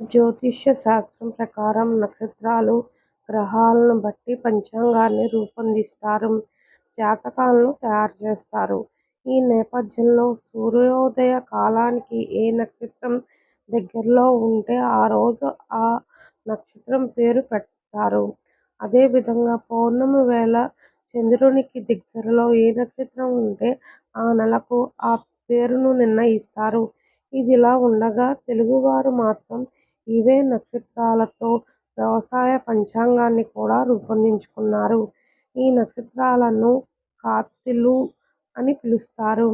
జ్యోతిష్య శాస్త్రం ప్రకారం నక్షత్రాలు, గ్రహాలను బట్టి పంచాంగాన్ని రూపొందిస్తారు. జాతకాలను తయారు చేస్తారు ఈ నేపథ్యంలో సూర్యోదయ కాలానికి ఏ నక్షత్రం దగ్గరలో ఉంటే ఆ రోజు ఆ నక్షత్రం పేరు పెడతారు. అదేవిధంగా పౌర్ణమి వేళ చంద్రునికి దగ్గరలో ఏ నక్షత్రం ఉంటే ఆ నెలకు ఆ పేరును నిర్ణయిస్తారు. ఇదిలా ఉండగా తెలుగువారు మాత్రం ఇవే నక్షత్రాలతో వ్యవసాయ పంచాంగాన్ని కూడా రూపొందించుకున్నారు. ఈ నక్షత్రాలను ఖాత్తులు అని పిలుస్తారు.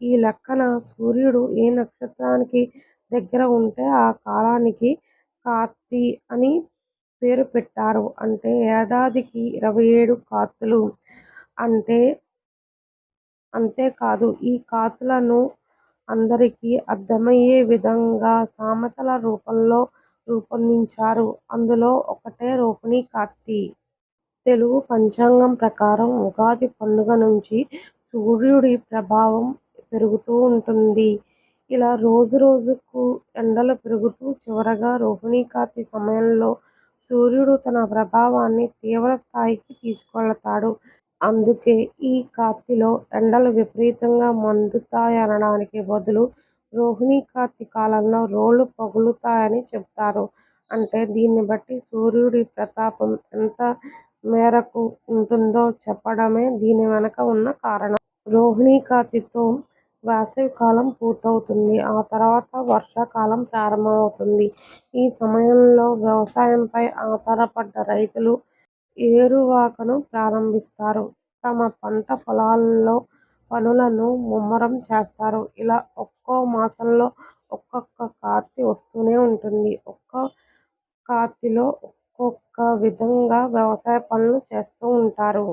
ఈ లెక్కన సూర్యుడు ఏ నక్షత్రానికి దగ్గర ఉంటే ఆ కాలానికి ఖాత్తి అని పేరు పెట్టారు. అంటే ఏడాదికి ఇరవై ఏడు ఖాత్తులు. అంతేకాదు ఈ కాతులను అందరికీ అర్థమయ్యే విధంగా సామెతల రూపంలో రూపొందించారు. అందులో ఒకటే రోహిణీ కార్తీ. తెలుగు పంచాంగం ప్రకారం ఉగాది పండుగ నుంచి సూర్యుడి ప్రభావం పెరుగుతూ ఉంటుంది. ఇలా రోజు రోజుకు ఎండలు పెరుగుతూ చివరగా రోహిణీ కార్తి సమయంలో సూర్యుడు తన ప్రభావాన్ని తీవ్ర స్థాయికి అందుకే ఈ కార్తీలో ఎండలు విపరీతంగా మండుతాయనడానికి బదులు రోహిణీ ఖాత్తి కాలంలో రోళ్ళు పగులుతాయని చెబుతారు. అంటే దీన్ని బట్టి సూర్యుడి ప్రతాపం ఎంత మేరకు ఉంటుందో చెప్పడమే దీని వెనుక ఉన్న కారణం. రోహిణీ ఖాత్తితో వేసవికాలం పూర్తవుతుంది. ఆ తర్వాత వర్షాకాలం ప్రారంభమవుతుంది. ఈ సమయంలో వ్యవసాయంపై ఆధారపడ్డ రైతులు ఏరువాకను ప్రారంభిస్తారు. తమ పంట పొలాల్లో పనులను ముమ్మరం చేస్తారు. ఇలా ఒక్కో మాసంలో ఒక్కొక్క ఖాత్తి వస్తూనే ఉంటుంది. ఒక్కో ఖాత్తిలో ఒక్కొక్క విధంగా వ్యవసాయ పనులు చేస్తూ ఉంటారు.